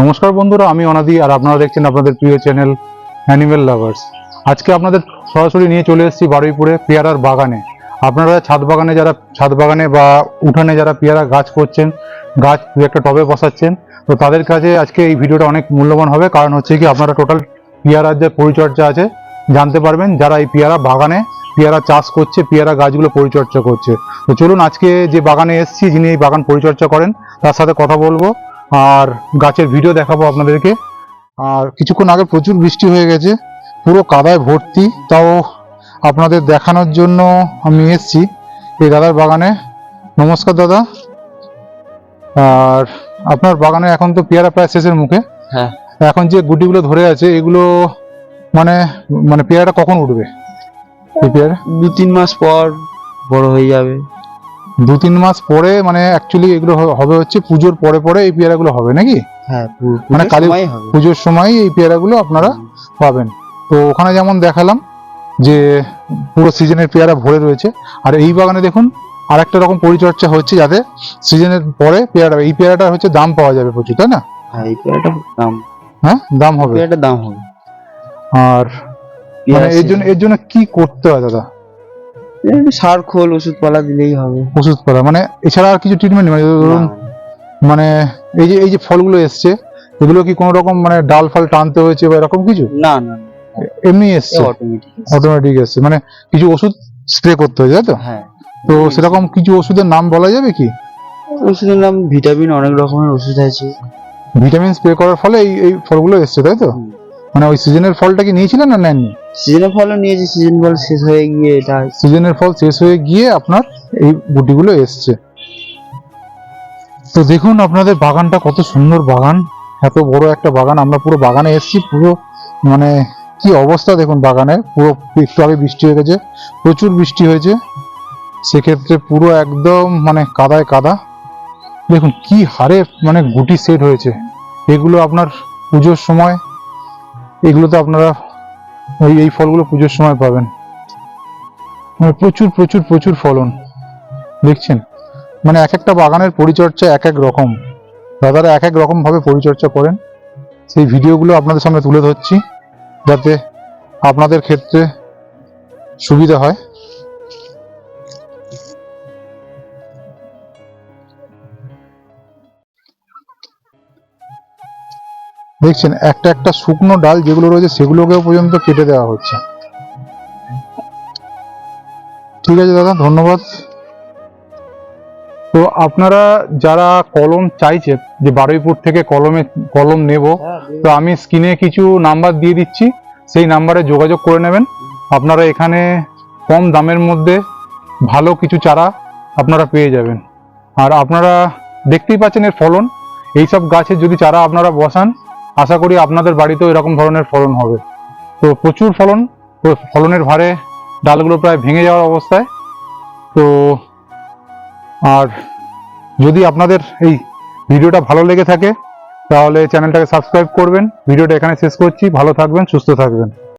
নমস্কার বন্ধুরা, আমি অনাদি আর আপনারা দেখছেন আপনাদের প্রিয় চ্যানেল অ্যানিমেল লাভার্স আজকে আপনাদের সরাসরি নিয়ে চলে এসেছি বারুইপুরে পেয়ারার বাগানে। আপনারা ছাদ বাগানে যারা ছাদ বাগানে বা উঠানে যারা পেয়ারা গাছ করছেন, গাছ দু একটা টবে বসাচ্ছেন, তো তাদের কাছে আজকে এই ভিডিওটা অনেক মূল্যবান হবে। কারণ হচ্ছে কি, আপনারা টোটাল পেয়ারার যে পরিচর্যা আছে, জানতে পারবেন যারা এই পেয়ারা বাগানে পেয়ারা চাষ করছে, পেয়ারা গাছগুলো পরিচর্যা করছে। তো চলুন আজকে যে বাগানে এসেছি, যিনি এই বাগান পরিচর্যা করেন, তার সাথে কথা বলব। আর গাছের ভিডিও দেখাবো আপনাদেরকে। আর কিছুক্ষণ আগে প্রচুর বৃষ্টি হয়ে গেছে পুরো কাদায় ভর্তি। তাও আপনাদের দেখানোর জন্য আমি এসেছি এই দাদার বাগানে। নমস্কার দাদা। আর আপনার বাগানে এখন তো পেয়ারা প্রায় শেষের মুখে। হ্যাঁ। এখন যে গুটিগুলো ধরে আছে এগুলো মানে মানে পেয়ারাটা কখন উঠবে? এই পেয়ারা? দু তিন মাস পর বড় হয়ে যাবে। দু তিন মাস পরে মানে অ্যাকচুয়ালি এগুলো হবে হচ্ছে পুজোর পরে পরে এই পেয়ারাগুলো হবে নাকি? হ্যাঁ মানে কালী- পুজোর সময় এই পেয়ারাগুলো আপনারা পাবেন। তো ওখানে যেমন দেখালাম যে পুরো সিজনের পেয়ারা ভরে রয়েছে আর এই বাগানে দেখুন আর একটা রকম পরিচর্যা হচ্ছে যাতে সিজনের পরে পেয়ারা এই পেয়ারাটা হচ্ছে দাম পাওয়া যাবে প্রচুর তাই না? হ্যাঁ এই পেয়ারাটা দাম। হ্যাঁ দাম হবে। পেয়ারাটার দাম হবে। আর মানে এর জন্য এর জন্য কি করতে হয় দাদা? সার খোল ওষুধ পালা দিলেই হবে। ওষুধ করা মানে এছাড়া আর কিছু ট্রিটমেন্ট মানে ধরুন মানে এই যে এই যে ফলগুলো এসছে এগুলো কি কোনো রকম মানে ডাল ফাল টানতে হয়েছে বা এরকম কিছু? না না এমনি এসছে? অটোমেটিক অটোমেটিক এসছে। মানে কিছু ওষুধ স্প্রে করতে হয় তাই তো? হ্যাঁ। তো সেরকম কিছু ওষুধের নাম বলা যাবে কি? ওষুধের নাম ভিটামিন অনেক রকমের ওষুধ আছে। ভিটামিন স্প্রে করার ফলে এই এই ফলগুলো এসছে তাই তো? মানে ওই সিজনের ফলটা কি নিয়েছিলেন না নেননি? সিজনের ফলও নিয়েছি সিজন ফল শেষ হয়ে গিয়ে এটা সিজনের ফল শেষ হয়ে গিয়ে আপনার এই গুটিগুলো এসছে। তো দেখুন আপনাদের বাগানটা কত সুন্দর বাগান এত বড় একটা বাগান আমরা পুরো বাগানে এসেছি পুরো মানে কি অবস্থা দেখুন বাগানে পুরো একটু আগে বৃষ্টি হয়ে গেছে প্রচুর বৃষ্টি হয়েছে সেক্ষেত্রে পুরো একদম মানে কাদায় কাদা। দেখুন কি হারে মানে গুটি সেট হয়েছে এগুলো আপনার পুজোর সময় এগুলো তো আপনারা ওই এই ফলগুলো পুজোর সময় পাবেন। মানে প্রচুর প্রচুর প্রচুর ফলন। দেখছেন? মানে এক একটা বাগানের পরিচর্যা এক এক রকম। দাদারা এক এক রকমভাবে পরিচর্যা করেন। সেই ভিডিওগুলো আপনাদের সামনে তুলে ধরছি, যাতে আপনাদের ক্ষেত্রে সুবিধা হয়। দেখছেন, একটা একটা শুকনো ডাল যেগুলো রয়েছে সেগুলোকেও পর্যন্ত কেটে দেওয়া হচ্ছে। ঠিক আছে দাদা, ধন্যবাদ। তো আপনারা যারা কলম চাইছেন, যে বারুইপুর থেকে কলমে কলম নেব, তো আমি স্ক্রিনে কিছু নাম্বার দিয়ে দিচ্ছি, সেই নাম্বারে যোগাযোগ করে নেবেন। আপনারা এখানে কম দামের মধ্যে ভালো কিছু চারা আপনারা পেয়ে যাবেন। আর আপনারা দেখতেই পাচ্ছেন এর ফলন। এইসব গাছের যদি চারা আপনারা বসান আশা করি আপনাদের বাড়িতেও এরকম ধরনের ফলন হবে। তো প্রচুর ফলন, তো ফলনের ভারে ডালগুলো প্রায় ভেঙে যাওয়ার অবস্থায়। তো আর যদি আপনাদের এই ভিডিওটা ভালো লেগে থাকে, তাহলে চ্যানেলটাকে সাবস্ক্রাইব করবেন। ভিডিওটা এখানে শেষ করছি, ভালো থাকবেন, সুস্থ থাকবেন।